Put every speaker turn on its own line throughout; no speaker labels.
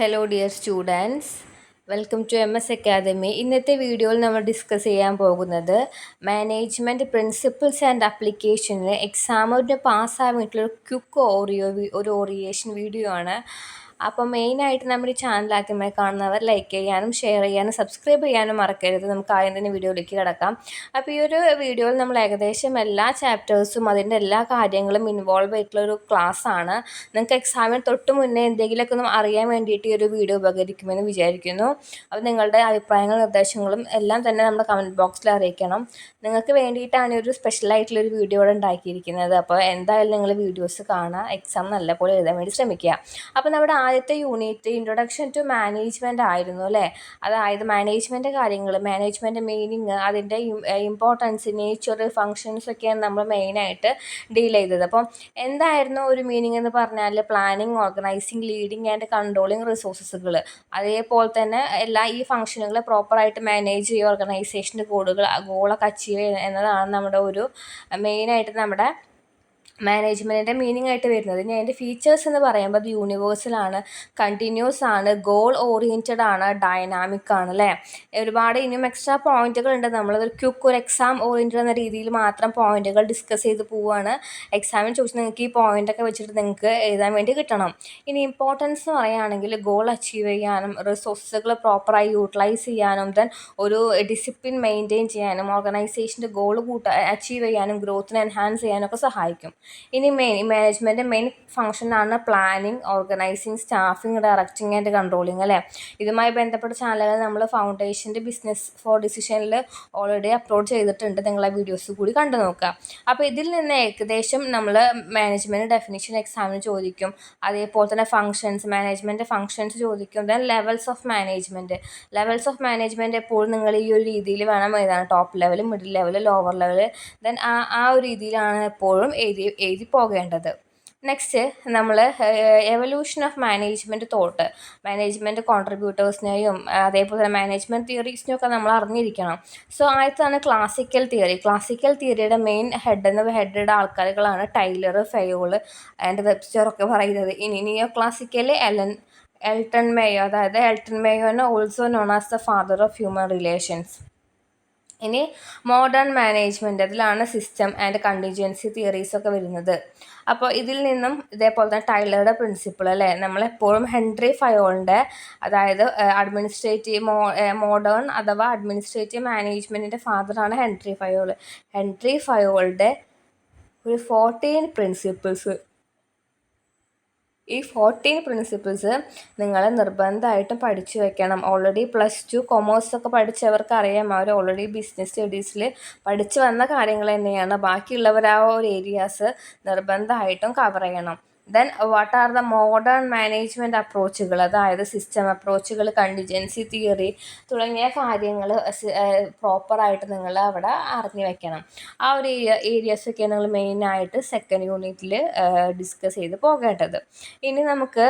Hello dear students welcome to M S academy ഇന്നത്തെ വീഡിയോയിൽ നമ്മൾ ഡിസ്കസ് ചെയ്യാൻ പോകുന്നത് മാനേജ്മെന്റ് പ്രിൻസിപ്പിൾസ് ആൻഡ് അപ്ലിക്കേഷനിൽ എക്സാമിന് പാസ്സാകാൻ വേണ്ടിയിട്ടുള്ള ക്വിക്ക് ഓറിയോ ഒരു ഓറിയേഷൻ വീഡിയോ ആണ്. അപ്പോൾ മെയിനായിട്ട് നമ്മുടെ ഈ ചാനൽ കാണുന്നവർ ലൈക്ക് ചെയ്യാനും ഷെയർ ചെയ്യാനും സബ്സ്ക്രൈബ് ചെയ്യാനും മറക്കരുത്. നമുക്ക് ആദ്യം തന്നെ വീഡിയോയിലേക്ക് കിടക്കാം. അപ്പോൾ ഈ ഒരു വീഡിയോയിൽ നമ്മൾ ഏകദേശം എല്ലാ ചാപ്റ്റേഴ്സും അതിന്റെ എല്ലാ കാര്യങ്ങളും ഇൻവോൾവ് ആയിട്ടുള്ള ഒരു ക്ലാസ് ആണ്. നിങ്ങൾക്ക് എക്സാമിന് തൊട്ട് മുന്നേ എന്തെങ്കിലുമൊക്കെ ഒന്ന് അറിയാൻ വേണ്ടിയിട്ട് ഈ ഒരു വീഡിയോ ഉപകരിക്കുമെന്ന് വിചാരിക്കുന്നു. അപ്പോൾ നിങ്ങളുടെ അഭിപ്രായങ്ങളും നിർദ്ദേശങ്ങളും എല്ലാം തന്നെ നമ്മുടെ കമന്റ് ബോക്സിൽ അറിയിക്കണം. നിങ്ങൾക്ക് വേണ്ടിയിട്ടാണ് ഒരു സ്പെഷ്യലായിട്ടുള്ള ഒരു വീഡിയോ ഇവിടെ ഉണ്ടാക്കിയിരിക്കുന്നത്. അപ്പോൾ എന്തായാലും നിങ്ങൾ വീഡിയോസ് കാണുക. എക്സാം നല്ലപോലെ എഴുതാൻ വേണ്ടി ശ്രമിക്കുക. അപ്പോൾ നമ്മുടെ ആദ്യത്തെ യൂണിറ്റ് ഇൻട്രൊഡക്ഷൻ ടു മാനേജ്മെന്റ് ആയിരുന്നു അല്ലേ? അതായത് മാനേജ്മെന്റ് കാര്യങ്ങൾ മാനേജ്മെന്റ് മീനിങ് അതിന്റെ ഇമ്പോർട്ടൻസ് നേച്ചർ ഫങ്ഷൻസ് ഒക്കെയാണ് നമ്മൾ മെയിനായിട്ട് ഡീൽ ചെയ്തത്. അപ്പം എന്തായിരുന്നു ഒരു മീനിങ് എന്ന് പറഞ്ഞാൽ planning organising leading and controlling റിസോഴ്സസുകൾ അതേപോലെ തന്നെ എല്ലാ ഈ ഫങ്ഷനുകൾ പ്രോപ്പറായിട്ട് മാനേജ് ചെയ്യുക ഓർഗനൈസേഷന്റെ ഗോളുകൾ ഗോളൊക്കെ അച്ചീവ് ചെയ്യുക എന്നതാണ് നമ്മുടെ ഒരു മെയിനായിട്ട് നമ്മുടെ മാനേജ്മെന്റിന്റെ മീനിങ് ആയിട്ട് വരുന്നത്. ഇനി അതിന്റെ ഫീച്ചേഴ്സ് എന്ന് പറയുമ്പോൾ അത് യൂണിവേഴ്സലാണ് കണ്ടിന്യൂസ് ആണ് ഗോൾ ഓറിയന്റഡ് ആണ് ഡൈനാമിക് ആണ് അല്ലേ? ഒരുപാട് ഇനിയും എക്സ്ട്രാ പോയിന്റുകൾ ഉണ്ട്. നമ്മൾ നമ്മളതൊരു ക്യുക്ക് ഒരു എക്സാം ഓറിയന്റഡ് എന്ന രീതിയിൽ മാത്രം പോയിന്റുകൾ ഡിസ്കസ് ചെയ്ത് പോവുകയാണ് എക്സാമിന് ചോദിച്ചാൽ നിങ്ങൾക്ക് ഈ പോയിന്റൊക്കെ വെച്ചിട്ട് നിങ്ങൾക്ക് എഴുതാൻ വേണ്ടി കിട്ടണം. ഇനി ഇമ്പോർട്ടൻസ് എന്ന് പറയുകയാണെങ്കിൽ ഗോൾ അച്ചീവ് ചെയ്യാനും റിസോഴ്സുകൾ പ്രോപ്പറായി യൂട്ടിലൈസ് ചെയ്യാനും ദെൻ ഒരു ഡിസിപ്ലിൻ മെയിന്റെയിൻ ചെയ്യാനും ഓർഗനൈസേഷന്റെ ഗോൾ കൂട്ട അച്ചീവ് ചെയ്യാനും ഗ്രോത്തിനെ എൻഹാൻസ് ചെയ്യാനും ഒക്കെ സഹായിക്കും. ഇനി മെയിൻ മാനേജ്മെന്റ് മെയിൻ ഫംഗ്ഷനാണ് planning organising staffing directing and controlling അല്ലേ? ഇതുമായി ബന്ധപ്പെട്ട ചാനലുകൾ നമ്മൾ ഫൗണ്ടേഷന്റെ ബിസിനസ് ഫോർ ഡിസിഷനിൽ ഓൾറെഡി അപ്ലോഡ് ചെയ്തിട്ടുണ്ട്. നിങ്ങൾ ആ വീഡിയോസ് കൂടി കണ്ടു നോക്കുക. അപ്പോൾ ഇതിൽ നിന്ന് ഏകദേശം നമ്മൾ മാനേജ്മെന്റ് ഡെഫിനിഷൻ എക്സാമിന് ചോദിക്കും. അതേപോലെ തന്നെ ഫങ്ഷൻസ് മാനേജ്മെന്റ് ഫങ്ഷൻസ് ചോദിക്കും. Then levels of management levels of management എപ്പോഴും നിങ്ങൾ ഈ ഒരു രീതിയിൽ വേണം. എഴുതാൻ top level middle level lower level then ആ ആ ഒരു രീതിയിലാണ് എപ്പോഴും എഴുതി എഴുതി പോകേണ്ടത്. നെക്സ്റ്റ് നമ്മൾ evolution of management thought management കോൺട്രിബ്യൂട്ടേഴ്സിനെയും അതേപോലെ തന്നെ മാനേജ്മെന്റ് തിയറീസിനെയും ഒക്കെ നമ്മൾ അറിഞ്ഞിരിക്കണം. സോ ആദ്യത്താണ് ക്ലാസിക്കൽ തിയറി ക്ലാസിക്കൽ തിയറിയുടെ മെയിൻ ഹെഡ് എന്ന ഹെഡഡ് ആൾക്കാരുകളാണ് ടൈലർ ഫയോൾ ആൻഡ് വെബ്സ്റ്റർ പറയുന്നത്. ഇനി neo classical Ellen Elton Mayo അതായത് Elton മേയോനെ also known as the father of human relations ഇനി മോഡേൺ മാനേജ്മെന്റ് അതിലാണ് സിസ്റ്റം ആൻഡ് കണ്ടിജൻസി തിയറീസ് ഒക്കെ വരുന്നത്. അപ്പോൾ ഇതിൽ നിന്നും ഇതേപോലെ തന്നെ ടൈലറുടെ പ്രിൻസിപ്പിൾ അല്ലേ? നമ്മളെപ്പോഴും ഹെൻറി ഫയോളിന്റെ അതായത് അഡ്മിനിസ്ട്രേറ്റീവ് മോ മോഡേൺ അഥവാ അഡ്മിനിസ്ട്രേറ്റീവ് മാനേജ്മെന്റിന്റെ ഫാദറാണ് ഹെൻറി ഫയോൾ ഹെൻറി ഫയോളുടെ ഒരു ഫോർട്ടീൻ പ്രിൻസിപ്പിൾസ് ഈ ഫോർട്ടീൻ പ്രിൻസിപ്പിൾസ് നിങ്ങൾ നിർബന്ധമായിട്ടും പഠിച്ചു വെക്കണം. ഓൾറെഡി പ്ലസ് ടു കൊമേഴ്സ് ഒക്കെ പഠിച്ചവർക്ക് അറിയാം അവർ ഓൾറെഡി ബിസിനസ് സ്റ്റഡീസിൽ പഠിച്ചു വന്ന കാര്യങ്ങൾ തന്നെയാണ്. ബാക്കിയുള്ളവർ ആ ഒരു ഏരിയാസ് നിർബന്ധമായിട്ടും കവർ ചെയ്യണം. Then what are the modern management അപ്രോച്ചുകൾ അതായത് സിസ്റ്റം അപ്രോച്ചുകൾ കണ്ടിജൻസി തിയറി തുടങ്ങിയ കാര്യങ്ങൾ പ്രോപ്പറായിട്ട് നിങ്ങൾ അവിടെ അറിഞ്ഞു വെക്കണം. ആ ഒരു ഏരിയ ഏരിയാസൊക്കെ നിങ്ങൾ മെയിനായിട്ട് സെക്കൻഡ് യൂണിറ്റിൽ ഡിസ്കസ് ചെയ്ത് പോകേണ്ടത്. ഇനി നമുക്ക്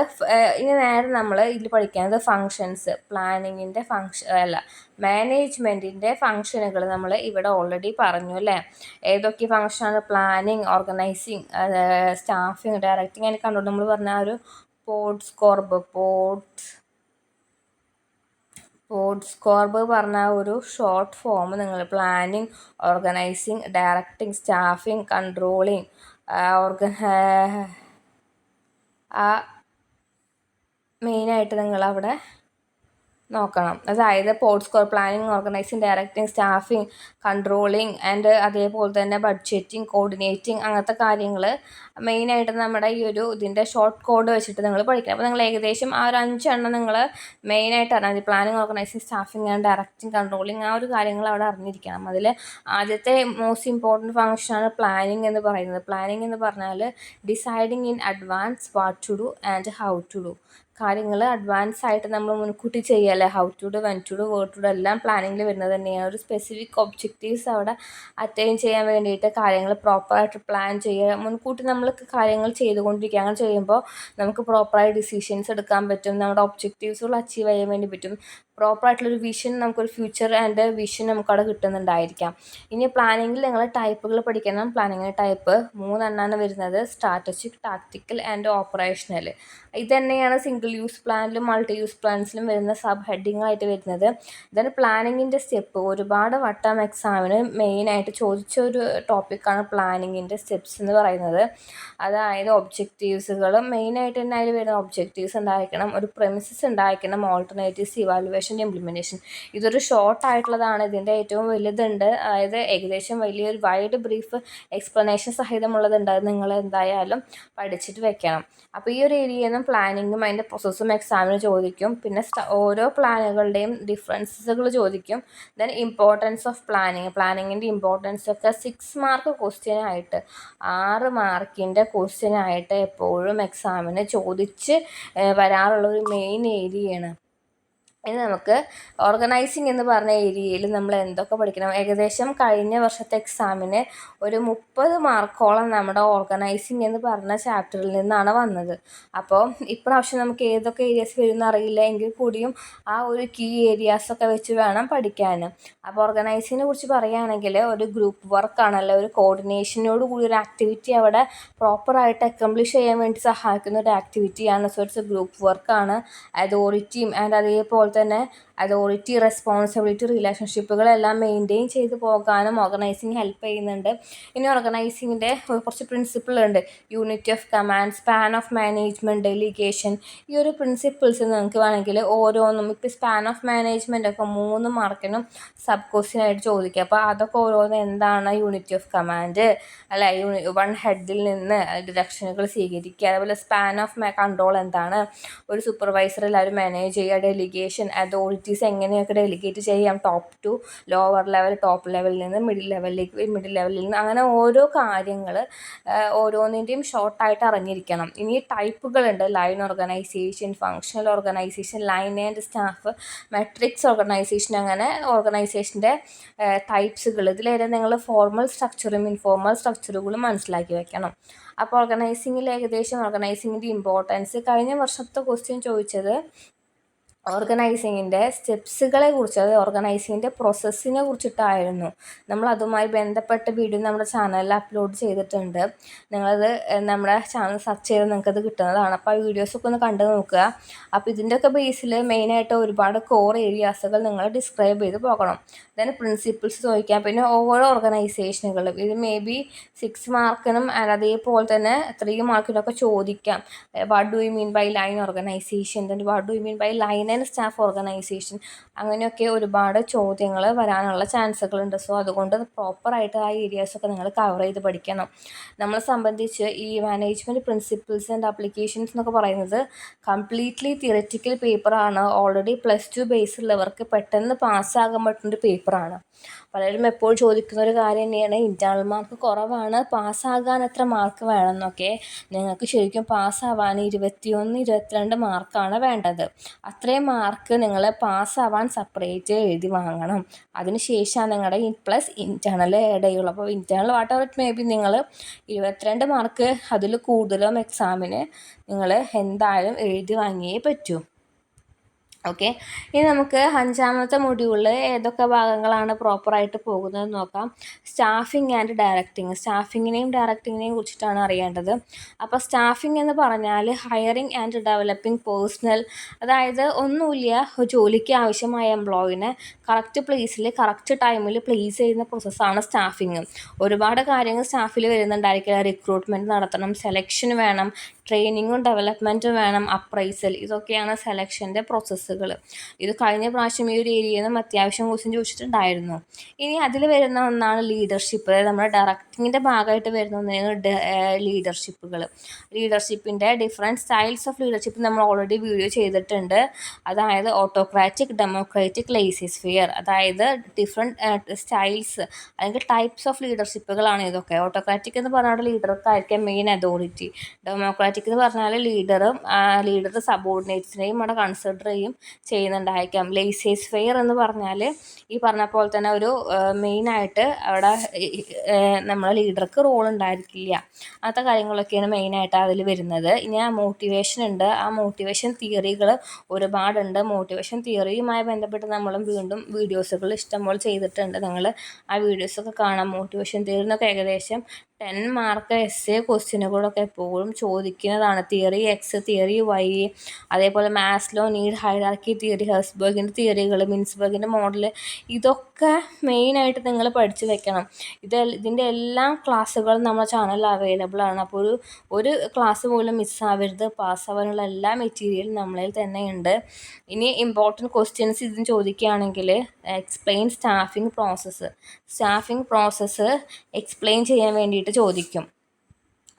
ഇനി നേരെ നമ്മൾ ഇതിൽ പഠിക്കുന്നത് ഫങ്ഷൻസ് പ്ലാനിങ്ങിന്റെ ഫങ്ഷൻ അല്ല മാനേജ്മെന്റിന്റെ ഫംഗ്ഷനുകൾ നമ്മൾ ഇവിടെ ഓൾറെഡി പറഞ്ഞു അല്ലേ? ഏതൊക്കെ ഫംഗ്ഷനാണ് പ്ലാനിങ് ഓർഗനൈസിങ് സ്റ്റാഫിങ് ഡയറക്റ്റിങ് അതിന് കണ്ടു? നമ്മൾ പറഞ്ഞ ആ ഒരു പോഡ്സ് കോർബ് പോഡ്സ് പോഡ് സ്കോർബ് പറഞ്ഞ ഒരു ഷോർട്ട് ഫോം നിങ്ങൾ planning organising directing staffing controlling org ആ മെയിനായിട്ട് നിങ്ങളവിടെ നോക്കണം. അതായത് POSDCORB planning organising directing staffing controlling and അതേപോലെ തന്നെ ബഡ്ജറ്റിങ് കോർഡിനേറ്റിങ് അങ്ങനത്തെ കാര്യങ്ങൾ മെയിനായിട്ട് നമ്മുടെ ഈ ഒരു ഇതിന്റെ ഷോർട്ട് കോഡ് വെച്ചിട്ട് നിങ്ങൾ പഠിക്കണം. അപ്പോൾ നിങ്ങൾ ഏകദേശം ആ ഒരു അഞ്ചെണ്ണം നിങ്ങൾ മെയിനായിട്ട് അറിഞ്ഞാൽ planning organising staffing and directing controlling ആ ഒരു കാര്യങ്ങൾ അവിടെ അറിഞ്ഞിരിക്കണം. അതിൽ ആദ്യത്തെ മോസ്റ്റ് ഇമ്പോർട്ടന്റ് ഫങ്ഷനാണ് പ്ലാനിങ് എന്ന് പറയുന്നത്. പ്ലാനിങ് എന്ന് പറഞ്ഞാൽ deciding in advance what to do and how to do കാര്യങ്ങൾ അഡ്വാൻസ് ആയിട്ട് നമ്മൾ മുൻകൂട്ടി ചെയ്യല്ലേ how to do when to do where to do എല്ലാം പ്ലാനിങ്ങിൽ വരുന്നത് തന്നെയാണ് ഒരു സ്പെസിഫിക് ഒബ്ജക്റ്റീവ്സ് അവിടെ അറ്റൈൻ ചെയ്യാൻ വേണ്ടിയിട്ട് കാര്യങ്ങൾ പ്രോപ്പറായിട്ട് പ്ലാൻ ചെയ്യുക. മുൻകൂട്ടി നമ്മൾ കാര്യങ്ങൾ ചെയ്തുകൊണ്ടിരിക്കുക. അങ്ങനെ ചെയ്യുമ്പോൾ നമുക്ക് പ്രോപ്പറായി ഡിസിഷൻസ് എടുക്കാൻ പറ്റും. നമ്മുടെ ഒബ്ജക്റ്റീവ്സുകൾ അച്ചീവ് ചെയ്യാൻ വേണ്ടി പറ്റും. പ്രോപ്പറായിട്ടുള്ളൊരു വിഷൻ നമുക്കൊരു ഫ്യൂച്ചർ ആൻഡ് വിഷൻ നമുക്കവിടെ കിട്ടുന്നുണ്ടായിരിക്കാം. ഇനി പ്ലാനിങ്ങിൽ നിങ്ങൾ ടൈപ്പുകൾ പഠിക്കണം. പ്ലാനിങ്ങിന്റെ ടൈപ്പ് മൂന്നെണ്ണമാണ് വരുന്നത്. സ്ട്രാറ്റജിക് ടാക്ടിക്കൽ ആൻഡ് ഓപ്പറേഷണൽ ഇത് തന്നെയാണ് സിംഗിൾ യൂസ് പ്ലാനിലും മൾട്ടി യൂസ് പ്ലാൻസിലും വരുന്ന സബ് ഹെഡിങ്ങായിട്ട് വരുന്നത്. ഇതാണ് പ്ലാനിങ്ങിന്റെ സ്റ്റെപ്പ് ഒരുപാട് വട്ടം എക്സാമിന് മെയിനായിട്ട് ചോദിച്ച ഒരു ടോപ്പിക്കാണ് പ്ലാനിങ്ങിന്റെ സ്റ്റെപ്സ് എന്ന് പറയുന്നത്. അതായത് ഒബ്ജക്റ്റീവ്സുകൾ മെയിനായിട്ട് തന്നെ അതിൽ വരുന്ന ഒബ്ജക്റ്റീവ്സ് ഉണ്ടായിരിക്കണം. ഒരു പ്രെമിസസ് ഉണ്ടായിരിക്കണം. ഓൾട്ടർനേറ്റീവ്സ് ഇവാലുവേഷൻ ഇംപ്ലിമെന്റേഷൻ ഇതൊരു ഷോർട്ട് ആയിട്ടുള്ളതാണ്. ഇതിന്റെ ഏറ്റവും വലുതുണ്ട്. അതായത് ഏകദേശം വലിയൊരു വൈഡ് ബ്രീഫ് എക്സ്പ്ലനേഷൻ സഹിതമുള്ളതുണ്ട് അത് നിങ്ങൾ എന്തായാലും പഠിച്ചിട്ട് വെക്കണം. അപ്പോൾ ഈ ഒരു ഏരിയയിൽ നിന്നും പ്ലാനിങ്ങും അതിന്റെ പ്രോസസ്സും എക്സാമിന് ചോദിക്കും. പിന്നെ ഓരോ പ്ലാനുകളുടെയും ഡിഫറൻസുകൾ ചോദിക്കും. ദെൻ ഇമ്പോർട്ടൻസ് ഓഫ് പ്ലാനിങ് പ്ലാനിങ്ങിന്റെ ഇമ്പോർട്ടൻസ് ഒക്കെ സിക്സ് മാർക്ക് ക്വസ്റ്റ്യനായിട്ട് ആറ് മാർക്കിന്റെ ക്വസ്റ്റ്യനായിട്ട് എപ്പോഴും എക്സാമിന് ചോദിച്ച് വരാറുള്ള ഒരു മെയിൻ ഏരിയയാണ് ഇനി നമുക്ക് ഓർഗനൈസിങ് എന്ന് പറഞ്ഞ ഏരിയയിൽ നമ്മൾ എന്തൊക്കെ പഠിക്കണം? ഏകദേശം കഴിഞ്ഞ വർഷത്തെ എക്സാമിന് ഒരു മുപ്പത് മാർക്കോളം നമ്മുടെ ഓർഗനൈസിങ് എന്ന് പറഞ്ഞ ചാപ്റ്ററിൽ നിന്നാണ് വന്നത്. അപ്പോൾ ഇപ്രാവശ്യം നമുക്ക് ഏതൊക്കെ ഏരിയാസ് വരുമെന്ന് അറിയില്ല. എങ്കിൽ കൂടിയും ആ ഒരു കീ ഏരിയാസൊക്കെ വെച്ച് വേണം പഠിക്കാൻ അപ്പോൾ ഓർഗനൈസിങ്ങിനെ കുറിച്ച് പറയുകയാണെങ്കിൽ ഒരു ഗ്രൂപ്പ് വർക്കാണല്ലോ ഒരു കോർഡിനേഷനോട് കൂടി ഒരു ആക്ടിവിറ്റി അവിടെ പ്രോപ്പറായിട്ട് അക്കംപ്ലിഷ് ചെയ്യാൻ വേണ്ടി സഹായിക്കുന്ന ഒരു ആക്ടിവിറ്റിയാണ് സോ ഇറ്റ്സ് എ ഗ്രൂപ്പ് വർക്കാണ് അതോറിറ്റിയും ആൻഡ് അതേപോലെ തന്നെ അതോറിറ്റി റെസ്പോൺസിബിലിറ്റി റിലേഷൻഷിപ്പുകളെല്ലാം മെയിന്റെയിൻ ചെയ്ത് പോകാനും ഓർഗനൈസിങ് ഹെൽപ്പ് ചെയ്യുന്നുണ്ട്. ഇനി ഓർഗനൈസിങ്ങിന്റെ കുറച്ച് പ്രിൻസിപ്പിളുണ്ട് unity of command span of management delegation ഈ ഒരു പ്രിൻസിപ്പിൾസ് നിങ്ങൾക്ക് വേണമെങ്കിൽ ഓരോന്നും ഇപ്പോൾ സ്പാൻ ഓഫ് മാനേജ്മെന്റ് ഒക്കെ മൂന്ന് മാർക്കിനും സബ് ക്വസ്റ്റ്യൻ ആയിട്ട് ചോദിക്കുക അപ്പോൾ അതൊക്കെ ഓരോന്ന് എന്താണ് യൂണിറ്റി ഓഫ് കമാൻഡ് അല്ല? വൺ ഹെഡിൽ നിന്ന് ഡിറക്ഷനുകൾ സ്വീകരിക്കുക. അതുപോലെ സ്പാൻ ഓഫ് കൺട്രോൾ എന്താണ്? ഒരു സൂപ്പർവൈസർ എല്ലാവരും മാനേജ് ചെയ്യുക. ഡെലിഗേഷൻ അതോറിറ്റീസ് എങ്ങനെയൊക്കെ ഡെലിഗേറ്റ് ചെയ്യാം? Top to lower level top ലെവലിൽ നിന്ന് മിഡിൽ ലെവലിലേക്ക് മിഡിൽ ലെവലിൽ നിന്ന് അങ്ങനെ ഓരോ കാര്യങ്ങൾ ഓരോന്നിന്റെയും ഷോർട്ടായിട്ട് അറിഞ്ഞിരിക്കണം. ഇനി ടൈപ്പുകളുണ്ട് line organisation functional organisation line and staff matrix organisation അങ്ങനെ ഓർഗനൈസേഷന്റെ ടൈപ്സുകൾ ഇതിലേറെ നിങ്ങൾ ഫോർമൽ സ്ട്രക്ചറും ഇൻഫോർമൽ സ്ട്രക്ചറുകളും മനസ്സിലാക്കി വെക്കണം. അപ്പോൾ ഓർഗനൈസിങ്ങിൽ ഏകദേശം ഓർഗനൈസിങ്ങിന്റെ ഇമ്പോർട്ടൻസ് കഴിഞ്ഞ വർഷത്തെ ക്വസ്റ്റ്യൻ ചോദിച്ചത് ഓർഗനൈസിങ്ങിന്റെ സ്റ്റെപ്സുകളെ കുറിച്ച് അതായത് ഓർഗനൈസിങ്ങിന്റെ പ്രോസസ്സിനെ കുറിച്ചിട്ടായിരുന്നു നമ്മൾ അതുമായി ബന്ധപ്പെട്ട വീഡിയോ നമ്മുടെ ചാനലിൽ അപ്ലോഡ് ചെയ്തിട്ടുണ്ട്. നിങ്ങളത് നമ്മുടെ ചാനൽ സെർച്ച് ചെയ്ത് നിങ്ങൾക്കത് കിട്ടുന്നതാണ്. അപ്പോൾ ആ വീഡിയോസൊക്കെ ഒന്ന് കണ്ടു നോക്കുക. അപ്പോൾ ഇതിന്റെയൊക്കെ ബേസിൽ മെയിനായിട്ട് ഒരുപാട് കോർ ഏരിയാസുകൾ നിങ്ങൾ ഡിസ്ക്രൈബ് ചെയ്ത് പോകണം. ദെൻ പ്രിൻസിപ്പിൾസ് ചോദിക്കാം. പിന്നെ ഓരോ ഓർഗനൈസേഷനുകളും ഇത് മേ ബി സിക്സ് മാർക്കിനും അതേപോലെ തന്നെ ത്രീ മാർക്കിനൊക്കെ ചോദിക്കാം. What do you mean by line organisation then what do you mean by line and staff organisation അങ്ങനെയൊക്കെ ഒരുപാട് ചോദ്യങ്ങൾ വരാനുള്ള ചാൻസുകളുണ്ട് സോ അതുകൊണ്ട് പ്രോപ്പറായിട്ട് ആ ഏരിയാസൊക്കെ നിങ്ങൾ കവർ ചെയ്ത് പഠിക്കണം. നമ്മളെ സംബന്ധിച്ച് ഈ മാനേജ്മെന്റ് പ്രിൻസിപ്പിൾസ് ആൻഡ് അപ്ലിക്കേഷൻസ് എന്നൊക്കെ പറയുന്നത് കംപ്ലീറ്റ്ലി തിയററ്റിക്കൽ പേപ്പറാണ് ഓൾറെഡി പ്ലസ് ടു ബേസിലുള്ളവർക്ക് പെട്ടെന്ന് പാസ്സാകാൻ പറ്റുന്നൊരു പേപ്പറാണ് പലരും എപ്പോഴും ചോദിക്കുന്ന ഒരു കാര്യം തന്നെയാണ് ഇന്റേർണൽ മാർക്ക് കുറവാണ് പാസ്സാകാൻ എത്ര മാർക്ക് വേണം എന്നൊക്കെ നിങ്ങൾക്ക് ശരിക്കും പാസ്സാവാൻ ഇരുപത്തിയൊന്ന് ഇരുപത്തിരണ്ട് മാർക്കാണ് വേണ്ടത്. അത്രയും മാർക്ക് നിങ്ങൾ പാസ്സാവാൻ സെപ്പറേറ്റ് എഴുതി വാങ്ങണം. അതിന് ശേഷമാണ് നിങ്ങളുടെ പ്ലസ് ഇന്റേർണൽ ആഡ് ചെയ്യുള്ളൂ അപ്പോൾ internal whatever it may be നിങ്ങൾ ഇരുപത്തിരണ്ട് മാർക്ക് അതിൽ കൂടുതലും എക്സാമിന് നിങ്ങൾ എന്തായാലും എഴുതി വാങ്ങിയേ പറ്റൂ. ഓക്കെ. ഇനി നമുക്ക് അഞ്ചാമത്തെ മൊഡ്യൂളിൽ ഏതൊക്കെ ഭാഗങ്ങളാണ് പ്രോപ്പറായിട്ട് പോകുന്നത് നോക്കാം. സ്റ്റാഫിംഗ് ആൻഡ് ഡയറക്റ്റിംഗ് സ്റ്റാഫിങ്ങിനെയും ഡയറക്റ്റിങ്ങിനെയും കുറിച്ചിട്ടാണ് അറിയേണ്ടത്. അപ്പോൾ സ്റ്റാഫിംഗ് എന്ന് പറഞ്ഞാൽ ഹയറിംഗ് ആൻഡ് ഡെവലപ്പിംഗ് പേഴ്സണൽ അതായത് ഒന്നുമില്ല ജോലിക്ക് ആവശ്യമായ എംപ്ലോയിനെ കറക്റ്റ് പ്ലേസിൽ കറക്റ്റ് ടൈമിൽ പ്ലേസ് ചെയ്യുന്ന പ്രോസസ്സാണ് സ്റ്റാഫിങ് ഒരുപാട് കാര്യങ്ങൾ സ്റ്റാഫിൽ വരുന്നുണ്ടായിരിക്കില്ല. റിക്രൂട്ട്മെന്റ് നടത്തണം സെലക്ഷൻ വേണം ട്രെയിനിങ്ങും ഡെവലപ്മെന്റും വേണം അപ്രൈസൽ ഇതൊക്കെയാണ് സെലക്ഷന്റെ പ്രോസസ്സുകൾ ഇത് കഴിഞ്ഞ പ്രാവശ്യം ഈ ഒരു ഏരിയയിൽ നിന്നും അത്യാവശ്യം ക്വസ്റ്റ്യൻ ചോദിച്ചിട്ടുണ്ടായിരുന്നു. ഇനി അതിൽ വരുന്ന ഒന്നാണ് ലീഡർഷിപ്പ് അതായത് നമ്മുടെ ഡയറക്റ്റിങ്ങിന്റെ ഭാഗമായിട്ട് വരുന്ന ഒന്നാണ് ലീഡർഷിപ്പുകൾ ലീഡർഷിപ്പിന്റെ ഡിഫറെന്റ് സ്റ്റൈൽസ് ഓഫ് ലീഡർഷിപ്പ് നമ്മൾ ഓൾറെഡി വീഡിയോ ചെയ്തിട്ടുണ്ട്. അതായത് ഓട്ടോക്രാറ്റിക് ഡെമോക്രാറ്റിക് ലൈസിസ്ഫിയർ അതായത് ഡിഫറെന്റ് സ്റ്റൈൽസ് അല്ലെങ്കിൽ ടൈപ്സ് ഓഫ് ലീഡർഷിപ്പുകളാണ് ഇതൊക്കെ. ഓട്ടോക്രാറ്റിക് എന്ന് പറഞ്ഞാൽ ലീഡർക്കായിരിക്കും മെയിൻ അതോറിറ്റി ഡെമോക്രാറ്റിക് എന്ന് പറഞ്ഞാൽ ലീഡറും ലീഡർ സബോർഡിനേറ്റ്സിനെയും അവിടെ കൺസിഡർ ചെയ്യും. ചെയ്യുന്നുണ്ടായിരിക്കാം. ലേസേഴ്സ് ഫെയർ എന്ന് പറഞ്ഞാൽ ഈ പറഞ്ഞ പോലെ തന്നെ ഒരു മെയിനായിട്ട് അവിടെ നമ്മളെ ലീഡർക്ക് റോൾ ഉണ്ടായിരിക്കില്ല. അങ്ങനത്തെ കാര്യങ്ങളൊക്കെയാണ് മെയിനായിട്ട് അതിൽ വരുന്നത്. ഇനി ആ മോട്ടിവേഷൻ ഉണ്ട്. ആ മോട്ടിവേഷൻ തിയറികൾ ഒരുപാടുണ്ട്. മോട്ടിവേഷൻ തിയറിയുമായി ബന്ധപ്പെട്ട് നമ്മളും വീണ്ടും വീഡിയോസുകൾ ഇഷ്ടംപോലെ ചെയ്തിട്ടുണ്ട്. നിങ്ങൾ ആ വീഡിയോസൊക്കെ കാണാം. മോട്ടിവേഷൻ തിയറിന്നൊക്കെ ഏകദേശം ടെൻ മാർക്ക് എസ് എ ക്വസ്റ്റ്യനുകളൊക്കെ എപ്പോഴും ചോദിക്കുന്നതാണ്. തിയറി എക്സ് തിയറി വൈ അതേപോലെ മാത്സിലോ നീഡ് ഹൈറാർക്കി തിയറി ഹെസ്ബർഗിന്റെ തിയറികൾ മിൻസ്ബർഗിന്റെ മോഡൽ ഇതൊക്കെ മെയിനായിട്ട് നിങ്ങൾ പഠിച്ചു വെക്കണം. ഇത് ഇതിന്റെ എല്ലാ ക്ലാസ്സുകളും നമ്മുടെ ചാനലിൽ അവൈലബിൾ ആണ്. അപ്പോൾ ഒരു ഒരു ക്ലാസ് പോലും മിസ്സാവരുത് പാസ്സാവാനുള്ള എല്ലാ മെറ്റീരിയലും നമ്മളിൽ തന്നെ ഉണ്ട്. ഇനി ഇമ്പോർട്ടന്റ് ക്വസ്റ്റ്യൻസ് ഇതിന് ചോദിക്കുകയാണെങ്കിൽ explain staffing process staffing process explain ചെയ്യാൻ വേണ്ടിയിട്ട് ചോദിക്കും.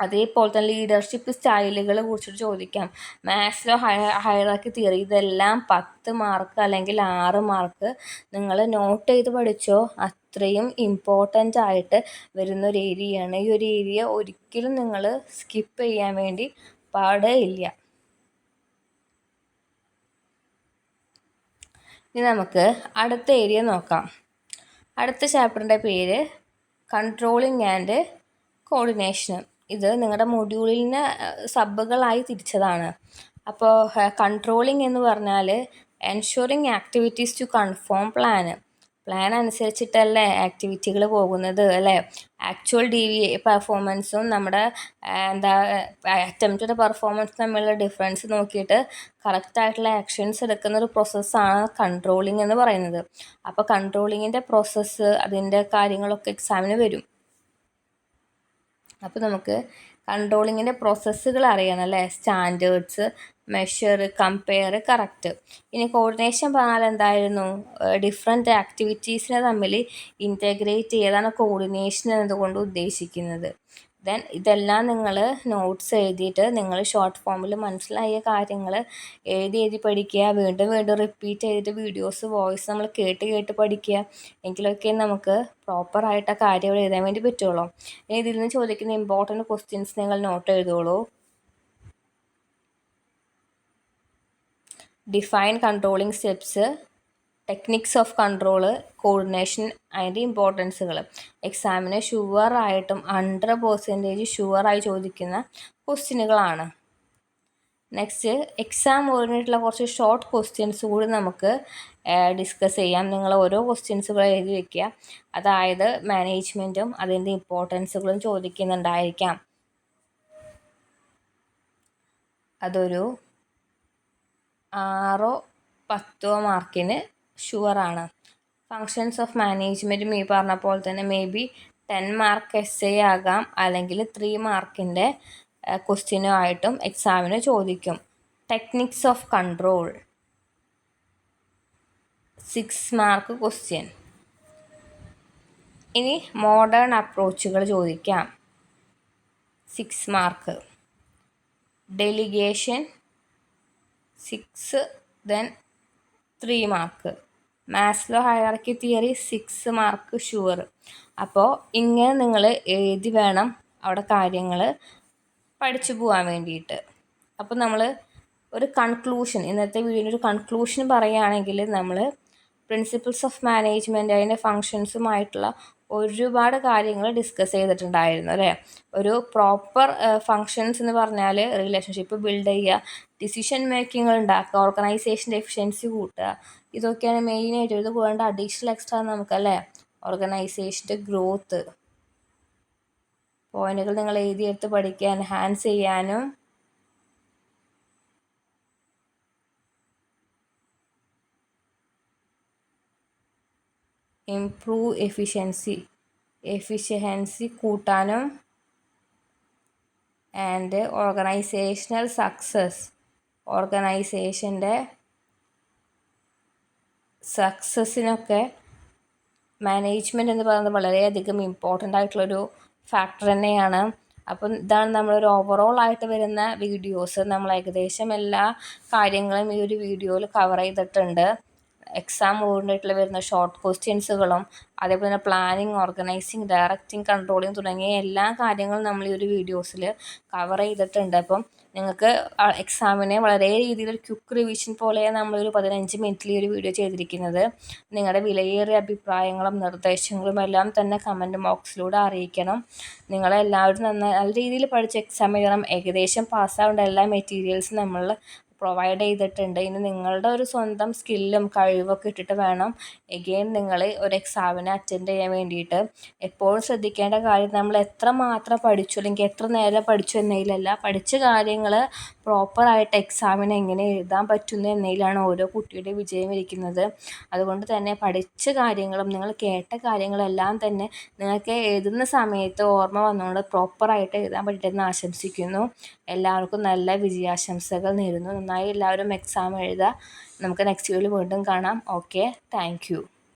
അതേപോലെ തന്നെ ലീഡർഷിപ്പ് സ്റ്റൈലുകളെ കുറിച്ചിട്ട് ചോദിക്കാം. മാത്സിലോ ഹൈ ഹൈറാക്കി തിയറി ഇതെല്ലാം പത്ത് മാർക്ക് അല്ലെങ്കിൽ ആറ് മാർക്ക് നിങ്ങൾ നോട്ട് ചെയ്ത് പഠിച്ചോ? അത്രയും ഇമ്പോർട്ടന്റ് ആയിട്ട് വരുന്ന ഒരു ഏരിയയാണ് ഈ ഒരു ഏരിയ ഒരിക്കലും നിങ്ങൾ സ്കിപ്പ് ചെയ്യാൻ വേണ്ടി പാടേ ഇല്ല ഇനി നമുക്ക് അടുത്ത ഏരിയ നോക്കാം. അടുത്ത ചാപ്റ്ററിന്റെ പേര് കൺട്രോളിങ് ആൻഡ് കോർഡിനേഷൻ ഇത് നിങ്ങളുടെ മൊഡ്യൂളിന് സബ്ബുകളായി തിരിച്ചതാണ്. അപ്പോൾ കൺട്രോളിംഗ് എന്ന് പറഞ്ഞാൽ ensuring activities to conform plan plan അനുസരിച്ചിട്ടല്ലേ ആക്ടിവിറ്റികൾ പോകുന്നത് അല്ലേ? ആക്ച്വൽ ഡി വി പെർഫോമൻസും നമ്മുടെ എന്താ അറ്റംപ്റ്റഡ് പെർഫോമൻസ് തമ്മിലുള്ള ഡിഫറൻസ് നോക്കിയിട്ട് കറക്റ്റായിട്ടുള്ള ആക്ഷൻസ് എടുക്കുന്ന ഒരു പ്രോസസ്സാണ് കൺട്രോളിംഗ് എന്ന് പറയുന്നത്. അപ്പോൾ കൺട്രോളിങ്ങിന്റെ പ്രോസസ്സ് അതിന്റെ കാര്യങ്ങളൊക്കെ എക്സാമിന് വരും. അപ്പോൾ നമുക്ക് കൺട്രോളിങ്ങിന്റെ പ്രോസസ്സുകൾ അറിയണം അല്ലേ സ്റ്റാൻഡേർഡ്സ് മെഷർ കമ്പയർ കറക്റ്റ് ഇനി കോർഡിനേഷൻ പറഞ്ഞാൽ എന്തായിരുന്നു? ഡിഫറെന്റ് ആക്ടിവിറ്റീസിനെ തമ്മിൽ ഇന്റഗ്രേറ്റ് ചെയ്താണ് കോർഡിനേഷൻ എന്നതുകൊണ്ട് ഉദ്ദേശിക്കുന്നത്. ദെൻ ഇതെല്ലാം നിങ്ങൾ നോട്ട്സ് എഴുതിയിട്ട് നിങ്ങൾ ഷോർട്ട് ഫോമിൽ മനസ്സിലായ കാര്യങ്ങൾ എഴുതി എഴുതി പഠിക്കുക. വീണ്ടും വീണ്ടും റിപ്പീറ്റ് ചെയ്തിട്ട് വീഡിയോസ് വോയിസ് നമ്മൾ കേട്ട് കേട്ട് പഠിക്കുക. എങ്കിലൊക്കെ നമുക്ക് പ്രോപ്പറായിട്ട് ആ കാര്യങ്ങൾ എഴുതാൻ വേണ്ടി പറ്റുള്ളൂ. ഇതിൽ നിന്ന് ചോദിക്കുന്ന ഇമ്പോർട്ടന്റ് ക്വസ്റ്റ്യൻസ് നിങ്ങൾ note എഴുതുള്ളൂ. Define controlling steps techniques of control coordination അതിന്റെ ഇമ്പോർട്ടൻസുകൾ എക്സാമിന് ഷുവറായിട്ടും ഹൺഡ്രഡ് പെർസെന്റേജ് ഷുവറായി ചോദിക്കുന്ന ക്വസ്റ്റ്യനുകളാണ് നെക്സ്റ്റ് എക്സാം ഓറിയന്റുള്ള കുറച്ച് ഷോർട്ട് ക്വസ്റ്റ്യൻസ് കൂടി നമുക്ക് ഡിസ്കസ് ചെയ്യാം. നിങ്ങൾ ഓരോ ക്വസ്റ്റ്യൻസുകൾ എഴുതി വയ്ക്കുക അതായത് മാനേജ്മെന്റും അതിന്റെ ഇമ്പോർട്ടൻസുകളും ചോദിക്കുന്നുണ്ടായിരിക്കാം. അതൊരു ആറോ പത്തോ മാർക്കിന് ഷുവറാണ് ഫങ്ഷൻസ് ഓഫ് മാനേജ്മെന്റും മീ പറഞ്ഞ പോലെ തന്നെ may be ten mark essay ആകാം അല്ലെങ്കിൽ ത്രീ മാർക്കിന്റെ ക്വസ്റ്റ്യനും ആയിട്ടും എക്സാമിന് ചോദിക്കും. Techniques of control six mark question ഇനി മോഡേൺ അപ്രോച്ചുകൾ ചോദിക്കാം. Six mark delegation six then three mark മാത്സിലോ hierarchy theory six mark sure അപ്പോൾ ഇങ്ങനെ നിങ്ങൾ എഴുതി വേണം അവിടെ കാര്യങ്ങൾ പഠിച്ചു പോകാൻ വേണ്ടിയിട്ട്. അപ്പോൾ നമ്മൾ ഒരു കൺക്ലൂഷൻ ഇന്നത്തെ വീഡിയോയുടെ ഒരു കൺക്ലൂഷൻ പറയുകയാണെങ്കിൽ നമ്മൾ പ്രിൻസിപ്പിൾസ് ഓഫ് മാനേജ്മെന്റ് അതിന്റെ ഫങ്ഷൻസുമായിട്ടുള്ള ഒരുപാട് കാര്യങ്ങൾ ഡിസ്കസ് ചെയ്തിട്ടുണ്ടായിരുന്നു അല്ലേ? ഒരു പ്രോപ്പർ ഫങ്ഷൻസ് എന്ന് പറഞ്ഞാൽ റിലേഷൻഷിപ്പ് ബിൽഡ് ചെയ്യുക ഡിസിഷൻ മേക്കിംഗ് ഉണ്ടാക്കുക ഓർഗനൈസേഷന്റെ എഫിഷ്യൻസി കൂട്ടുക. ഇതൊക്കെയാണ് മെയിനായിട്ട് ഇത് കൂടേണ്ട അഡീഷണൽ എക്സ്ട്രാ നമുക്കല്ലേ ഓർഗനൈസേഷന്റെ ഗ്രോത്ത് പോയിന്റുകൾ നിങ്ങൾ എഴുതിയെടുത്ത് പഠിക്കുക എൻഹാൻസ് ചെയ്യാനും ഇംപ്രൂവ് എഫിഷ്യൻസി എഫിഷ്യൻസി കൂട്ടാനും ആൻഡ് ഓർഗനൈസേഷണൽ സക്സസ് ഓർഗനൈസേഷന്റെ സക്സസ്സിനൊക്കെ മാനേജ്മെന്റ് എന്ന് പറയുന്നത് വളരെയധികം ഇമ്പോർട്ടന്റ് ആയിട്ടുള്ളൊരു ഫാക്ടർ തന്നെയാണ്. അപ്പം ഇതാണ് നമ്മളൊരു ഓവറോൾ ആയിട്ട് വരുന്ന വീഡിയോസ് നമ്മൾ ഏകദേശം എല്ലാ കാര്യങ്ങളും ഈ ഒരു വീഡിയോയിൽ കവർ ചെയ്തിട്ടുണ്ട്. എക്സാം ഓറിയന്റഡിൽ വരുന്ന ഷോർട്ട് ക്വസ്റ്റ്യൻസുകളും അതേപോലെ തന്നെ പ്ലാനിങ് ഓർഗനൈസിങ് ഡയറക്റ്റിങ് കൺട്രോളിങ് തുടങ്ങിയ എല്ലാ കാര്യങ്ങളും നമ്മൾ ഈ ഒരു വീഡിയോസിൽ കവർ ചെയ്തിട്ടുണ്ട്. അപ്പം നിങ്ങൾക്ക് എക്സാമിനെ വളരെ രീതിയിൽ ക്വിക്ക് റിവിഷൻ പോലെയാണ് നമ്മളൊരു പതിനഞ്ച് മിനിറ്റിൽ ഒരു വീഡിയോ ചെയ്തിരിക്കുന്നത്. നിങ്ങളുടെ വിലയേറിയ അഭിപ്രായങ്ങളും നിർദ്ദേശങ്ങളും എല്ലാം തന്നെ കമന്റ് ബോക്സിലൂടെ അറിയിക്കണം. നിങ്ങളെല്ലാവരും നന്നായി നല്ല രീതിയിൽ പഠിച്ച് എക്സാം എഴുതണം. ഏകദേശം പാസ്സാവേണ്ട എല്ലാ മെറ്റീരിയൽസും നമ്മൾ പ്രൊവൈഡ് ചെയ്തിട്ടുണ്ട്. ഇനി നിങ്ങളുടെ ഒരു സ്വന്തം സ്കില്ലും കഴിവൊക്കെ ഇട്ടിട്ട് വേണം എഗെയിൻ നിങ്ങൾ ഒരു എക്സാമിനെ അറ്റൻഡ് ചെയ്യാൻ വേണ്ടിയിട്ട്. എപ്പോഴും ശ്രദ്ധിക്കേണ്ട കാര്യം നമ്മൾ എത്ര മാത്രം പഠിച്ചു അല്ലെങ്കിൽ എത്ര നേരം പഠിച്ചു എന്നതിലല്ല പഠിച്ച കാര്യങ്ങൾ പ്രോപ്പറായിട്ട് എക്സാമിന് എങ്ങനെ എഴുതാൻ പറ്റുന്നു എന്നതിലാണ് ഓരോ കുട്ടിയുടെ വിജയം ഇരിക്കുന്നത്. അതുകൊണ്ട് തന്നെ പഠിച്ച കാര്യങ്ങളും നിങ്ങൾ കേട്ട കാര്യങ്ങളെല്ലാം തന്നെ നിങ്ങൾക്ക് എഴുതുന്ന സമയത്ത് ഓർമ്മ വന്നുകൊണ്ട് പ്രോപ്പറായിട്ട് എഴുതാൻ പറ്റട്ടെന്ന് ആശംസിക്കുന്നു. എല്ലാവർക്കും നല്ല വിജയാശംസകൾ നേരുന്നു. നന്നായി എല്ലാവരും എക്സാം എഴുതുക. നമുക്ക് നെക്സ്റ്റ് വീഡിയോയിൽ വീണ്ടും കാണാം. Okay thank